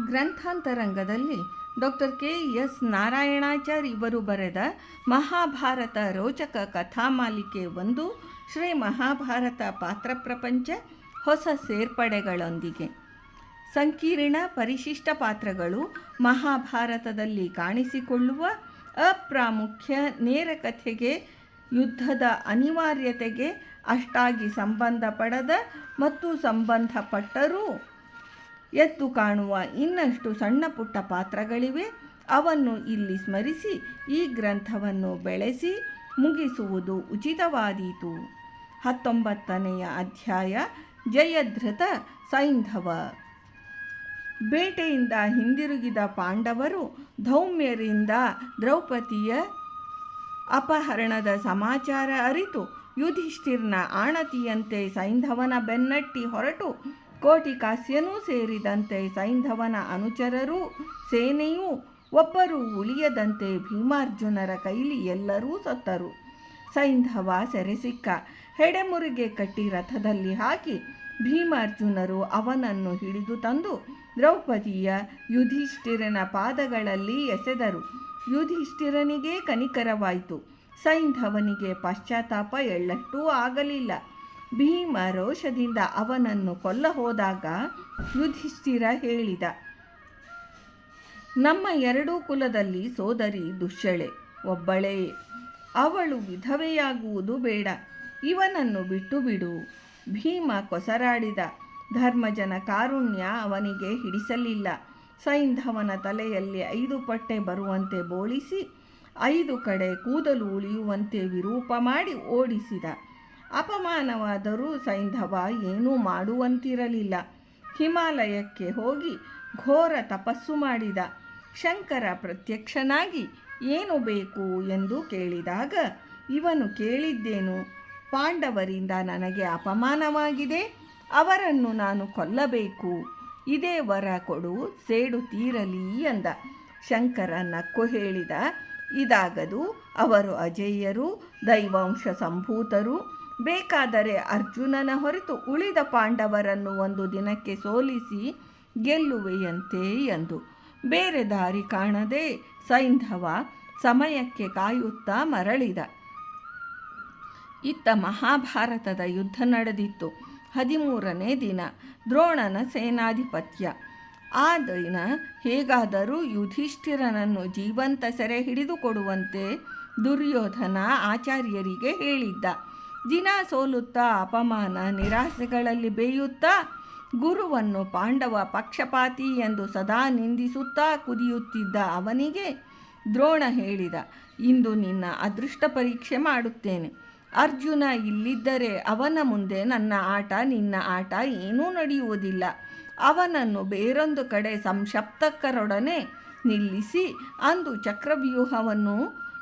ಗ್ರಂಥಾಂತರಂಗದಲ್ಲಿ doctor K S Narayanachar ಇವರು ಬರೆದ ಮಹಾಭಾರತ ರೋಚಕ ಕಥಾಮಾಲಿಕೆ ಒಂದು, ಶ್ರೀ ಮಹಾಭಾರತ ಪಾತ್ರ ಪ್ರಪಂಚ, ಹೊಸ ಸೇರ್ಪಡೆಗಳೊಂದಿಗೆ. ಸಂಕೀರ್ಣ ಪರಿಶಿಷ್ಟ ಪಾತ್ರಗಳು ಮಹಾಭಾರತದಲ್ಲಿ ಕಾಣಿಸಿಕೊಳ್ಳುವ ಅಪ್ರಾಮುಖ್ಯ ನೇರ ಕಥೆಗೆ, ಯುದ್ಧದ ಅನಿವಾರ್ಯತೆಗೆ ಅಷ್ಟಾಗಿ ಸಂಬಂಧಪಡದ ಮತ್ತು ಸಂಬಂಧಪಟ್ಟರೂ ಎದ್ದು ಕಾಣುವ ಇನ್ನಷ್ಟು ಸಣ್ಣ ಪುಟ್ಟ ಪಾತ್ರಗಳಿವೆ. ಅವನ್ನು ಇಲ್ಲಿ ಸ್ಮರಿಸಿ, ಈ ಗ್ರಂಥವನ್ನು ಬೆಳೆಸಿ ಮುಗಿಸುವುದು ಉಚಿತವಾದೀತು. ಹತ್ತೊಂಬತ್ತನೆಯ ಅಧ್ಯಾಯ, ಜಯಧೃತ ಸೈಂಧವ. ಬೇಟೆಯಿಂದ ಹಿಂದಿರುಗಿದ ಪಾಂಡವರು ಧೌಮ್ಯರಿಂದ ದ್ರೌಪದಿಯ ಅಪಹರಣದ ಸಮಾಚಾರ ಅರಿತು, ಯುಧಿಷ್ಠಿರ್ನ ಆಣತಿಯಂತೆ ಸೈಂಧವನ ಬೆನ್ನಟ್ಟಿ ಹೊರಟು ಕೋಟಿಕಾಸ್ಯನೂ ಸೇರಿದಂತೆ ಸೈಂಧವನ ಅನುಚರರೂ, ಸೇನೆಯೂ ಒಬ್ಬರು ಉಳಿಯದಂತೆ ಭೀಮಾರ್ಜುನರ ಕೈಲಿ ಎಲ್ಲರೂ ಸತ್ತರು. ಸೈಂಧವ ಸೆರೆಸಿಕ್ಕ ಹೆಡೆಮುರಿಗೆ ಕಟ್ಟಿ ರಥದಲ್ಲಿ ಹಾಕಿ ಭೀಮಾರ್ಜುನರು ಅವನನ್ನು ಹಿಡಿದು ತಂದು ದ್ರೌಪದಿಯ ಯುಧಿಷ್ಠಿರನ ಪಾದಗಳಲ್ಲಿ ಎಸೆದರು. ಯುಧಿಷ್ಠಿರನಿಗೆ ಕನಿಕರವಾಯಿತು. ಸೈಂಧವನಿಗೆ ಪಶ್ಚಾತ್ತಾಪ ಎಳ್ಳಷ್ಟೂ ಆಗಲಿಲ್ಲ. ಭೀಮ ರೋಷದಿಂದ ಅವನನ್ನು ಕೊಲ್ಲ ಹೋದಾಗ ಯುಧಿಷ್ಠಿರ ಹೇಳಿದ, ನಮ್ಮ ಎರಡೂ ಕುಲದಲ್ಲಿ ಸೋದರಿ ದುಶ್ಯಳೆ ಒಬ್ಬಳೇ, ಅವಳು ವಿಧವೆಯಾಗುವುದು ಬೇಡ, ಇವನನ್ನು ಬಿಟ್ಟು ಬಿಡು ಭೀಮ ಕೊಸರಾಡಿದ, ಧರ್ಮಜನ ಕಾರುಣ್ಯ ಅವನಿಗೆ ಹಿಡಿಸಲಿಲ್ಲ. ಸೈಂಧವನ ತಲೆಯಲ್ಲಿ ಐದು ಪಟ್ಟೆ ಬರುವಂತೆ ಬೋಳಿಸಿ, ಐದು ಕಡೆ ಕೂದಲು ಉಳಿಯುವಂತೆ ವಿರೂಪ ಮಾಡಿ ಓಡಿಸಿದ. ಅಪಮಾನವಾದರೂ ಸೈಂಧವ ಏನೂ ಮಾಡುವಂತಿರಲಿಲ್ಲ. ಹಿಮಾಲಯಕ್ಕೆ ಹೋಗಿ ಘೋರ ತಪಸ್ಸು ಮಾಡಿದ. ಶಂಕರ ಪ್ರತ್ಯಕ್ಷನಾಗಿ, ಏನು ಬೇಕು? ಎಂದು ಕೇಳಿದಾಗ, ಇವನು ಕೇಳಿದ್ದೇನು? ಪಾಂಡವರಿಂದ ನನಗೆ ಅಪಮಾನವಾಗಿದೆ. ಅವರನ್ನು ನಾನು ಕೊಲ್ಲಬೇಕು. ಇದೇ ವರ ಕೊಡು, ಸೇಡು ತೀರಲಿ ಎಂದ. ಶಂಕರ ನಕ್ಕು ಹೇಳಿದ. ಇದಾಗದು ಅವರು ಅಜೇಯರು, ದೈವಾಂಶ ಸಂಭೂತರು ಬೇಕಾದರೆ ಅರ್ಜುನನ ಹೊರತು ಉಳಿದ ಪಾಂಡವರನ್ನು ಒಂದು ದಿನಕ್ಕೆ ಸೋಲಿಸಿ ಗೆಲ್ಲುವೆಯಂತೆ ಎಂದು. ಬೇರೆ ದಾರಿ ಕಾಣದೆ ಸೈಂಧವ ಸಮಯಕ್ಕೆ ಕಾಯುತ್ತಾ ಮರಳಿದ. ಇತ್ತ ಮಹಾಭಾರತದ ಯುದ್ಧ ನಡೆದಿತ್ತು. ಹದಿಮೂರನೇ ದಿನ, ದ್ರೋಣನ ಸೇನಾಧಿಪತ್ಯ. ಆ ದಿನ ಹೇಗಾದರೂ ಯುಧಿಷ್ಠಿರನನ್ನು ಜೀವಂತ ಸೆರೆ ಹಿಡಿದುಕೊಡುವಂತೆ ದುರ್ಯೋಧನ ಆಚಾರ್ಯರಿಗೆ ಹೇಳಿದ್ದ. ದಿನ ಸೋಲುತ್ತಾ ಅಪಮಾನ ನಿರಾಸೆಗಳಲ್ಲಿ ಬೇಯುತ್ತಾ ಗುರುವನ್ನು ಪಾಂಡವ ಪಕ್ಷಪಾತಿ ಎಂದು ಸದಾ ನಿಂದಿಸುತ್ತಾ ಕುದಿಯುತ್ತಿದ್ದ ಅವನಿಗೆ ದ್ರೋಣ ಹೇಳಿದ, ಇಂದು ನಿನ್ನ ಅದೃಷ್ಟ ಪರೀಕ್ಷೆ ಮಾಡುತ್ತೇನೆ. ಅರ್ಜುನ ಇಲ್ಲಿದ್ದರೆ ಅವನ ಮುಂದೆ ನನ್ನ ಆಟ, ನಿನ್ನ ಆಟ ಏನೂ ನಡೆಯುವುದಿಲ್ಲ. ಅವನನ್ನು ಬೇರೊಂದು ಕಡೆ ಸಂಶಪ್ತಕರೊಡನೆ ನಿಲ್ಲಿಸಿ, ಅಂದು ಚಕ್ರವ್ಯೂಹವನ್ನು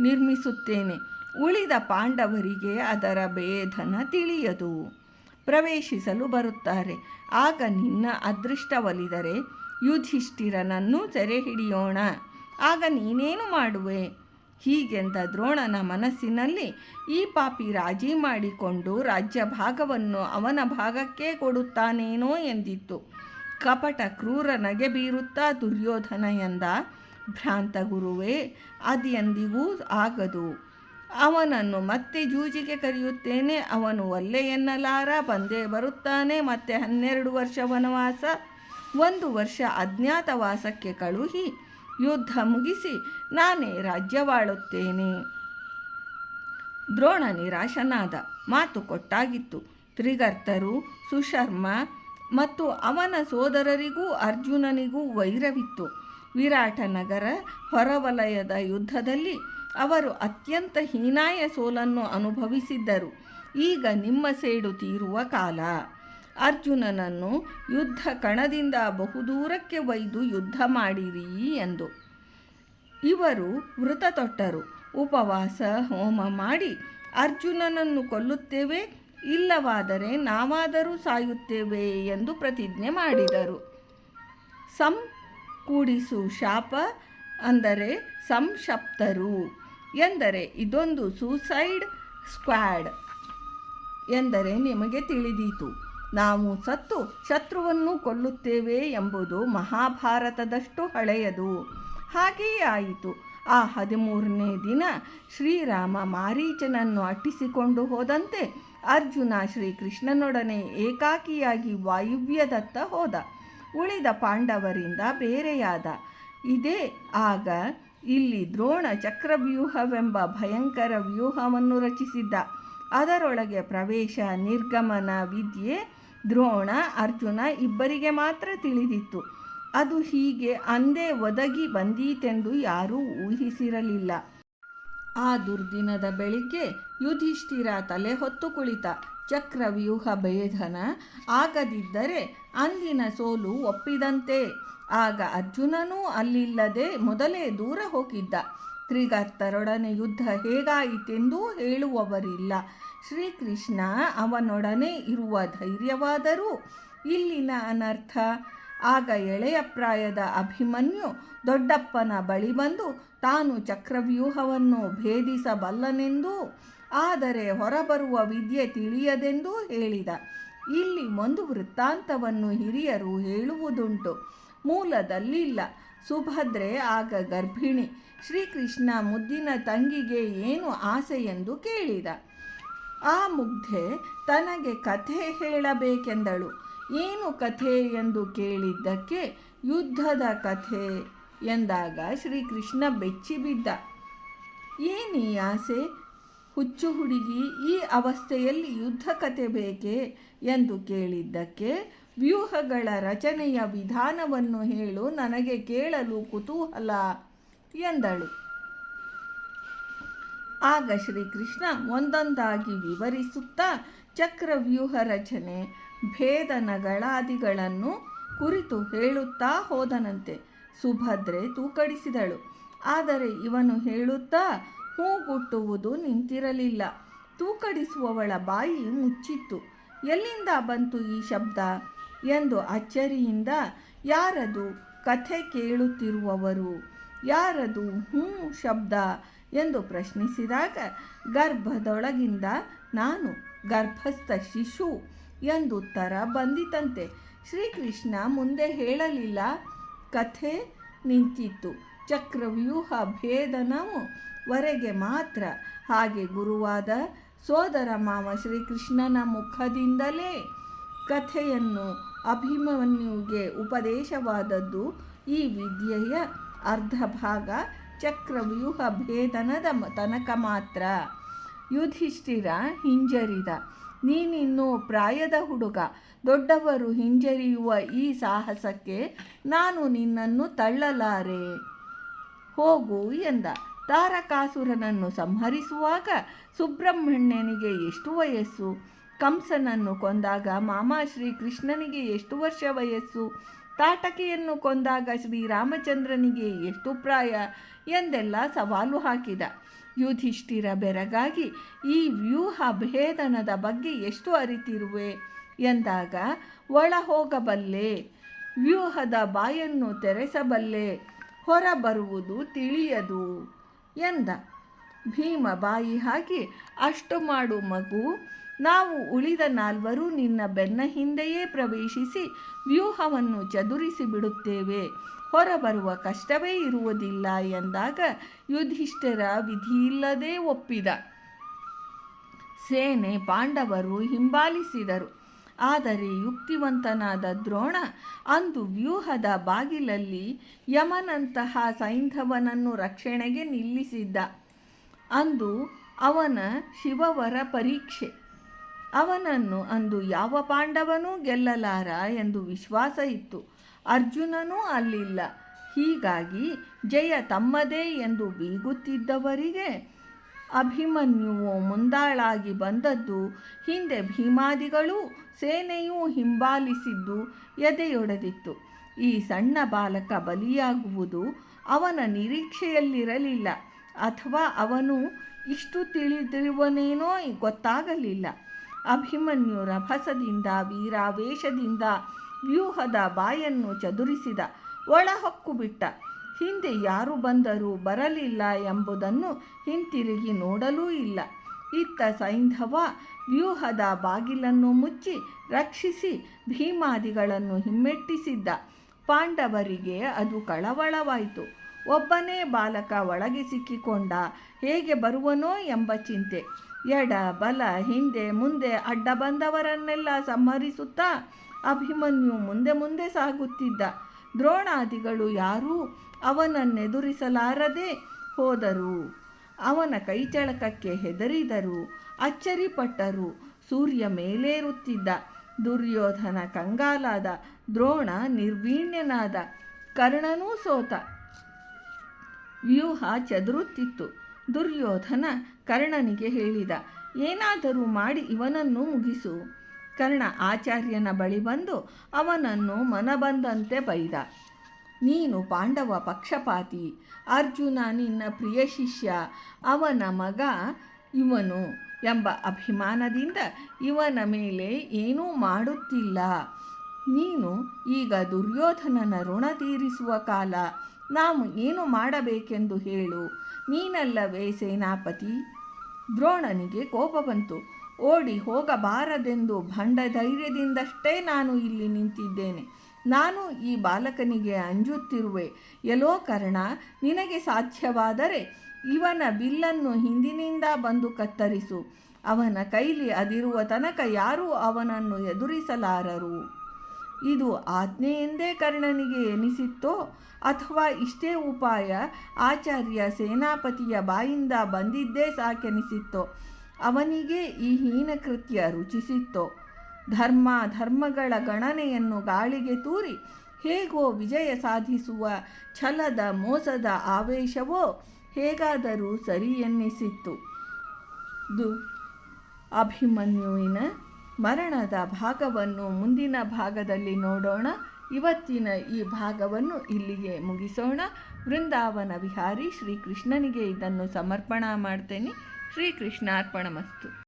ನಿರ್ಮಿಸುತ್ತೇನೆ. ಉಳಿದ ಪಾಂಡವರಿಗೆ ಅದರ ಭೇದನ ತಿಳಿಯದು. ಪ್ರವೇಶಿಸಲು ಬರುತ್ತಾರೆ. ಆಗ ನಿನ್ನ ಅದೃಷ್ಟವಲಿದರೆ ಯುಧಿಷ್ಠಿರನನ್ನು ಸೆರೆ ಹಿಡಿಯೋಣ ಆಗ ನೀನೇನು ಮಾಡುವೆ? ಹೀಗೆಂದ ದ್ರೋಣನ ಮನಸ್ಸಿನಲ್ಲಿ ಈ ಪಾಪಿ ರಾಜಿ ಮಾಡಿಕೊಂಡು ರಾಜ್ಯ ಭಾಗವನ್ನು ಅವನ ಭಾಗಕ್ಕೆ ಕೊಡುತ್ತಾನೇನೋ ಎಂದಿತ್ತು. ಕಪಟ ಕ್ರೂರ ನಗೆ ಬೀರುತ್ತಾ ದುರ್ಯೋಧನ ಎಂದ, ಭ್ರಾಂತ ಗುರುವೇ ಅದೆಂದಿಗೂ ಆಗದು. ಅವನನ್ನು ಮತ್ತೆ ಜೂಜಿಗೆ ಕರೆಯುತ್ತೇನೆ. ಅವನು ಒಲ್ಲೆ ಎನ್ನಲಾರ, ಬಂದೇ ಬರುತ್ತಾನೆ. ಮತ್ತೆ ಹನ್ನೆರಡು ವರ್ಷ ವನವಾಸ, ಒಂದು ವರ್ಷ ಅಜ್ಞಾತವಾಸಕ್ಕೆ ಕಳುಹಿ. ಯುದ್ಧ ಮುಗಿಸಿ ನಾನೇ ರಾಜ್ಯವಾಳುತ್ತೇನೆ. ದ್ರೋಣ ನಿರಾಶನಾದ, ಮಾತು ಕೊಟ್ಟಾಗಿತ್ತು. ತ್ರಿಗರ್ತರು, ಸುಶರ್ಮ ಮತ್ತು ಅವನ ಸೋದರರಿಗೂ ಅರ್ಜುನನಿಗೂ ವೈರವಿತ್ತು. ವಿರಾಟನಗರ ಹೊರವಲಯದ ಯುದ್ಧದಲ್ಲಿ ಅವರು ಅತ್ಯಂತ ಹೀನಾಯ ಸೋಲನ್ನು ಅನುಭವಿಸಿದ್ದರು. ಈಗ ನಿಮ್ಮ ಸೇಡು ತೀರುವ ಕಾಲ. ಅರ್ಜುನನನ್ನು ಯುದ್ಧ ಕಣದಿಂದ ಬಹುದೂರಕ್ಕೆ ಒಯ್ದು ಯುದ್ಧ ಮಾಡಿರಿ ಎಂದು. ಇವರು ವೃತ ತೊಟ್ಟರು. ಉಪವಾಸ, ಹೋಮ ಮಾಡಿ ಅರ್ಜುನನನ್ನು ಕೊಲ್ಲುತ್ತೇವೆ, ಇಲ್ಲವಾದರೆ ನಾವಾದರೂ ಸಾಯುತ್ತೇವೆ ಎಂದು ಪ್ರತಿಜ್ಞೆ ಮಾಡಿದರು. ಸಂ ಕೂಡಿಸು ಶಾಪ ಅಂದರೆ ಸಂಶಪ್ತರು. ಎಂದರೆ ಇದೊಂದು ಸೂಸೈಡ್ ಸ್ಕ್ವಾಡ್ ಎಂದರೆ ನಿಮಗೆ ತಿಳಿದೀತು. ನಾವು ಸತ್ತು ಶತ್ರುವನ್ನು ಕೊಲ್ಲುತ್ತೇವೆ ಎಂಬುದು ಮಹಾಭಾರತದಷ್ಟು ಹಳೆಯದು. ಹಾಗೆಯೇ ಆಯಿತು. ಆ ಹದಿಮೂರನೇ ದಿನ ಶ್ರೀರಾಮ ಮಾರೀಚನನ್ನು ಅಟ್ಟಿಸಿಕೊಂಡು ಹೋದಂತೆ ಅರ್ಜುನ ಶ್ರೀಕೃಷ್ಣನೊಡನೆ ಏಕಾಕಿಯಾಗಿ ವಾಯುವ್ಯದತ್ತ ಹೋದ. ಉಳಿದ ಪಾಂಡವರಿಂದ ಬೇರೆಯಾದ. ಇದೇ ಆಗ ಇಲ್ಲಿ ದ್ರೋಣ ಚಕ್ರವ್ಯೂಹವೆಂಬ ಭಯಂಕರ ವ್ಯೂಹವನ್ನು ರಚಿಸಿದ್ದ. ಅದರೊಳಗೆ ಪ್ರವೇಶ, ನಿರ್ಗಮನ, ವಿದ್ಯೆ, ದ್ರೋಣ, ಅರ್ಜುನ ಇಬ್ಬರಿಗೆ ಮಾತ್ರ ತಿಳಿದಿತ್ತು. ಅದು ಹೀಗೆ ಅಂದೇ ಒದಗಿ ಬಂದೀತೆಂದು ಯಾರೂ ಊಹಿಸಿರಲಿಲ್ಲ. ಆ ದುರ್ದಿನದ ಬೆಳಿಗ್ಗೆ ಯುಧಿಷ್ಠಿರ ತಲೆ ಹೊತ್ತು ಕುಳಿತ. ಚಕ್ರವ್ಯೂಹ ಭೇದನ ಆಗದಿದ್ದರೆ ಅಂದಿನ ಸೋಲು ಒಪ್ಪಿದಂತೆ. ಆಗ ಅರ್ಜುನನೂ ಅಲ್ಲಿಲ್ಲದೆ ಮೊದಲೇ ದೂರ ಹೋಗಿದ್ದ. ತ್ರಿಗರ್ತರೊಡನೆ ಯುದ್ಧ ಹೇಗಾಯಿತೆಂದೂ ಹೇಳುವವರಿಲ್ಲ. ಶ್ರೀಕೃಷ್ಣ ಅವನೊಡನೆ ಇರುವ ಧೈರ್ಯವಾದರೂ ಇಲ್ಲಿನ ಅನರ್ಥ. ಆಗ ಎಳೆಯ ಪ್ರಾಯದ ಅಭಿಮನ್ಯು ದೊಡ್ಡಪ್ಪನ ಬಳಿ ಬಂದು ತಾನು ಚಕ್ರವ್ಯೂಹವನ್ನು ಭೇದಿಸಬಲ್ಲನೆಂದೂ ಆದರೆ ಹೊರಬರುವ ವಿದ್ಯೆ ತಿಳಿಯದೆಂದೂ ಹೇಳಿದ. ಇಲ್ಲಿ ಒಂದು ವೃತ್ತಾಂತವನ್ನು ಹಿರಿಯರು ಹೇಳುವುದುಂಟು. ಮೂಲದಲ್ಲಿಲ್ಲ. ಸುಭದ್ರೆ, ಆಗ ಗರ್ಭಿಣಿ. ಶ್ರೀಕೃಷ್ಣ ಮುದ್ದಿನ ತಂಗಿಗೆ ಏನು ಆಸೆ ಎಂದು ಕೇಳಿದ. ಆ ಮುಗ್ಧೆ ತನಗೆ ಕಥೆ ಹೇಳಬೇಕೆಂದಳು. ಏನು ಕಥೆ ಎಂದು ಕೇಳಿದ್ದಕ್ಕೆ ಯುದ್ಧದ ಕಥೆ ಎಂದಾಗ ಶ್ರೀಕೃಷ್ಣ ಬೆಚ್ಚಿಬಿದ್ದ. ಏನೀ ಆಸೆ? ಹುಚ್ಚು ಹುಡುಗಿ ಈ ಅವಸ್ಥೆಯಲ್ಲಿ ಯುದ್ಧ ಕತೆ ಬೇಕೆ ಎಂದು ಕೇಳಿದ್ದಕ್ಕೆ ವ್ಯೂಹಗಳ ರಚನೆಯ ವಿಧಾನವನ್ನು ಹೇಳು, ನನಗೆ ಕೇಳಲು ಕುತೂಹಲ ಎಂದಳು. ಆಗ ಶ್ರೀಕೃಷ್ಣ ಒಂದೊಂದಾಗಿ ವಿವರಿಸುತ್ತಾ ಚಕ್ರವ್ಯೂಹ ರಚನೆ, ಭೇದನಗಳಾದಿಗಳನ್ನು ಕುರಿತು ಹೇಳುತ್ತಾ ಹೋದನಂತೆ. ಸುಭದ್ರೆ ತೂಕಡಿಸಿದಳು. ಆದರೆ ಇವನು ಹೇಳುತ್ತಾ ಹೂಗುಟ್ಟುವುದು ನಿಂತಿರಲಿಲ್ಲ. ತೂಕಡಿಸುವವಳ ಬಾಯಿ ಮುಚ್ಚಿತ್ತು. ಎಲ್ಲಿಂದ ಬಂತು ಈ ಶಬ್ದ? ಎಂದು ಅಚ್ಚರಿಯಿಂದ, ಯಾರದು ಕಥೆ ಕೇಳುತ್ತಿರುವವರು? ಯಾರದು ಹ್ಞೂ ಶಬ್ದ? ಎಂದು ಪ್ರಶ್ನಿಸಿದಾಗ, ಗರ್ಭದೊಳಗಿಂದ ನಾನು ಗರ್ಭಸ್ಥ ಶಿಶು ಎಂದು ಉತ್ತರ ಬಂದಿತಂತೆ. ಶ್ರೀಕೃಷ್ಣ ಮುಂದೆ ಹೇಳಲಿಲ್ಲ. ಕಥೆ ನಿಂತಿತ್ತು. ಚಕ್ರವ್ಯೂಹ ಭೇದನವು ವರೆಗೆ ಮಾತ್ರ. ಹಾಗೆ ಗುರುವಾದ ಸೋದರ ಮಾವ ಶ್ರೀಕೃಷ್ಣನ ಮುಖದಿಂದಲೇ ಕಥೆಯನ್ನು ಅಭಿಮನ್ಯುವಿಗೆ ಉಪದೇಶವಾದದ್ದು ಈ ವಿದ್ಯೆಯ ಅರ್ಧ ಭಾಗ ಚಕ್ರವ್ಯೂಹ ಭೇದನದ ತನಕ ಮಾತ್ರ. ಯುಧಿಷ್ಠಿರ ಹಿಂಜರಿದ. ನೀನಿನ್ನು ಪ್ರಾಯದ ಹುಡುಗ. ದೊಡ್ಡವರು ಹಿಂಜರಿಯುವ ಈ ಸಾಹಸಕ್ಕೆ ನಾನು ನಿನ್ನನ್ನು ತಳ್ಳಲಾರೆ. ಹೋಗು ಎಂದ. ತಾರಕಾಸುರನನ್ನು ಸಂಹರಿಸುವಾಗ ಸುಬ್ರಹ್ಮಣ್ಯನಿಗೆ ಎಷ್ಟು ವಯಸ್ಸು? ಕಂಸನನ್ನು ಕೊಂದಾಗ ಮಾಮ ಶ್ರೀಕೃಷ್ಣನಿಗೆ ಎಷ್ಟು ವರ್ಷ ವಯಸ್ಸು? ತಾಟಕಿಯನ್ನು ಕೊಂದಾಗ ಶ್ರೀರಾಮಚಂದ್ರನಿಗೆ ಎಷ್ಟು ಪ್ರಾಯ? ಎಂದೆಲ್ಲ ಸವಾಲು ಹಾಕಿದ. ಯುಧಿಷ್ಠಿರ ಬೆರಗಾಗಿ ಈ ವ್ಯೂಹ ಭೇದನದ ಬಗ್ಗೆ ಎಷ್ಟು ಅರಿತಿರುವೆ? ಎಂದಾಗ ಒಳ ಹೋಗಬಲ್ಲೆ ವ್ಯೂಹದ ಬಾಯನ್ನು ತೆರೆಸಬಲ್ಲೆ. ಹೊರ ಬರುವುದು ತಿಳಿಯದು ಎಂದ. ಭೀಮ ಬಾಯಿ ಹಾಕಿ ಅಷ್ಟು ಮಾಡು ಮಗು, ನಾವು ಉಳಿದ ನಾಲ್ವರು ನಿನ್ನ ಬೆನ್ನ ಹಿಂದೆಯೇ ಪ್ರವೇಶಿಸಿ ವ್ಯೂಹವನ್ನು ಚದುರಿಸಿ ಬಿಡುತ್ತೇವೆ. ಹೊರಬರುವ ಕಷ್ಟವೇ ಇರುವುದಿಲ್ಲ ಎಂದಾಗ ಯುಧಿಷ್ಠಿರ ವಿಧಿಯಿಲ್ಲದೆ ಒಪ್ಪಿದ. ಸೇನೆ ಪಾಂಡವರು ಹಿಂಬಾಲಿಸಿದರು. ಆದರೆ ಯುಕ್ತಿವಂತನಾದ ದ್ರೋಣ ಅಂದು ವ್ಯೂಹದ ಬಾಗಿಲಲ್ಲಿ ಯಮನಂತಹ ಸೈಂಧವನನ್ನು ರಕ್ಷಣೆಗೆ ನಿಲ್ಲಿಸಿದ್ದ. ಅಂದು ಅವನ ಶಿವವರ ಪರೀಕ್ಷೆ. ಅವನನ್ನು ಅಂದು ಯಾವ ಪಾಂಡವನೂ ಗೆಲ್ಲಲಾರ ಎಂದು ವಿಶ್ವಾಸ ಇತ್ತು. ಅರ್ಜುನನೂ ಅಲ್ಲಿಲ್ಲ. ಹೀಗಾಗಿ ಜಯ ತಮ್ಮದೇ ಎಂದು ಬೀಗುತ್ತಿದ್ದವರಿಗೆ ಅಭಿಮನ್ಯುವು ಮುಂದಾಳಾಗಿ ಬಂದದ್ದು. ಹಿಂದೆ ಭೀಮಾದಿಗಳೂ ಸೇನೆಯೂ ಹಿಂಬಾಲಿಸಿದ್ದು ಎದೆಯೊಡೆದಿತ್ತು. ಈ ಸಣ್ಣ ಬಾಲಕ ಬಲಿಯಾಗುವುದು ಅವನ ನಿರೀಕ್ಷೆಯಲ್ಲಿರಲಿಲ್ಲ. ಅಥವಾ ಅವನು ಇಷ್ಟು ತಿಳಿದಿರುವನೇನೋ ಗೊತ್ತಾಗಲಿಲ್ಲ. ಅಭಿಮನ್ಯು ರಭಸದಿಂದ, ವೀರಾವೇಶದಿಂದ ವ್ಯೂಹದ ಬಾಯನ್ನು ಚದುರಿಸಿದ. ಒಳಹೊಕ್ಕು ಬಿಟ್ಟ. ಹಿಂದೆ ಯಾರು ಬಂದರೂ ಬರಲಿಲ್ಲ ಎಂಬುದನ್ನು ಹಿಂತಿರುಗಿ ನೋಡಲೂ ಇಲ್ಲ. ಇತ್ತ ಸೈಂಧವ ವ್ಯೂಹದ ಬಾಗಿಲನ್ನು ಮುಚ್ಚಿ ರಕ್ಷಿಸಿ ಭೀಮಾದಿಗಳನ್ನು ಹಿಮ್ಮೆಟ್ಟಿಸಿದ್ದ. ಪಾಂಡವರಿಗೆ ಅದು ಕಳವಳವಾಯಿತು. ಒಬ್ಬನೇ ಬಾಲಕ ಒಳಗೆ ಸಿಕ್ಕಿಕೊಂಡ, ಹೇಗೆ ಬರುವನೋ ಎಂಬ ಚಿಂತೆ. ಎಡ ಬಲ ಹಿಂದೆ ಮುಂದೆ ಅಡ್ಡ ಬಂದವರನ್ನೆಲ್ಲ ಸಂಹರಿಸುತ್ತಾ ಅಭಿಮನ್ಯು ಮುಂದೆ ಮುಂದೆ ಸಾಗುತ್ತಿದ್ದ. ದ್ರೋಣಾದಿಗಳು ಯಾರೂ ಅವನನ್ನೆದುರಿಸಲಾರದೆ ಹೋದರು. ಅವನ ಕೈಚಳಕಕ್ಕೆ ಹೆದರಿದರು, ಅಚ್ಚರಿಪಟ್ಟರು, ಸೂರ್ಯ ಮೇಲೇರುತ್ತಿದ್ದ, ದುರ್ಯೋಧನ ಕಂಗಾಲಾದ, ದ್ರೋಣ ನಿರ್ವೀಣ್ಯನಾದ, ಕರ್ಣನೂ ಸೋತ. ವ್ಯೂಹ ಚದುರುತ್ತಿತ್ತು. ದುರ್ಯೋಧನ ಕರ್ಣನಿಗೆ ಹೇಳಿದ, ಏನಾದರೂ ಮಾಡಿ ಇವನನ್ನು ಮುಗಿಸು. ಕರ್ಣ ಆಚಾರ್ಯನ ಬಳಿ ಬಂದು ಅವನನ್ನು ಮನಬಂದಂತೆ ಬೈದ. ನೀನು ಪಾಂಡವ ಪಕ್ಷಪಾತಿ, ಅರ್ಜುನ ನಿನ್ನ ಪ್ರಿಯ ಶಿಷ್ಯ, ಅವನ ಮಗ ಇವನು ಎಂಬ ಅಭಿಮಾನದಿಂದ ಇವನ ಮೇಲೆ ಏನೂ ಮಾಡುತ್ತಿಲ್ಲ. ನೀನು ಈಗ ದುರ್ಯೋಧನನ ಋಣ ತೀರಿಸುವ ಕಾಲ, ನಾವು ಏನು ಮಾಡಬೇಕೆಂದು ಹೇಳು. ನೀನಲ್ಲವೇ ಸೇನಾಪತಿ? ದ್ರೋಣನಿಗೆ ಕೋಪ ಬಂತು. ಓಡಿ ಹೋಗಬಾರದೆಂದು ಭಂಡ ಧೈರ್ಯದಿಂದಷ್ಟೇ ನಾನು ಇಲ್ಲಿ ನಿಂತಿದ್ದೇನೆ. ನಾನು ಈ ಬಾಲಕನಿಗೆ ಅಂಜುತ್ತಿರುವೆ. ಎಲ್ಲೋ ಕರ್ಣ, ನಿನಗೆ ಸಾಧ್ಯವಾದರೆ ಇವನ ಬಿಲ್ಲನ್ನು ಹಿಂದಿನಿಂದ ಬಂದು ಕತ್ತರಿಸು. ಅವನ ಕೈಲಿ ಅದಿರುವ ತನಕ ಯಾರೂ ಅವನನ್ನು ಎದುರಿಸಲಾರರು. ಇದು ಆಜ್ಞೆಯೆಂದೇ ಕರ್ಣನಿಗೆ ಎನಿಸಿತ್ತೋ ಅಥವಾ ಇಷ್ಟೇ ಉಪಾಯ ಆಚಾರ್ಯ ಸೇನಾಪತಿಯ ಬಾಯಿಂದ ಬಂದಿದ್ದೇ ಸಾಕೆನಿಸಿತ್ತೋ? ಅವನಿಗೆ ಈ ಹೀನಕೃತ್ಯ ರುಚಿಸಿತ್ತೋ. ಧರ್ಮ ಧರ್ಮಗಳ ಗಣನೆಯನ್ನು ಗಾಳಿಗೆ ತೂರಿ ಹೇಗೋ ವಿಜಯ ಸಾಧಿಸುವ ಛಲದ ಮೋಸದ ಆವೇಶವೋ ಹೇಗಾದರೂ ಸರಿ ಎನ್ನಿಸಿತ್ತು. ದು ಅಭಿಮನ್ಯುವಿನ ಮರಣದ ಭಾಗವನ್ನು ಮುಂದಿನ ಭಾಗದಲ್ಲಿ ನೋಡೋಣ. ಇವತ್ತಿನ ಈ ಭಾಗವನ್ನು ಇಲ್ಲಿಗೆ ಮುಗಿಸೋಣ. ವೃಂದಾವನ ವಿಹಾರಿ ಶ್ರೀಕೃಷ್ಣನಿಗೆ ಇದನ್ನು ಸಮರ್ಪಣಾ ಮಾಡ್ತೇನೆ. ಶ್ರೀಕೃಷ್ಣಾರ್ಪಣಮಸ್ತು.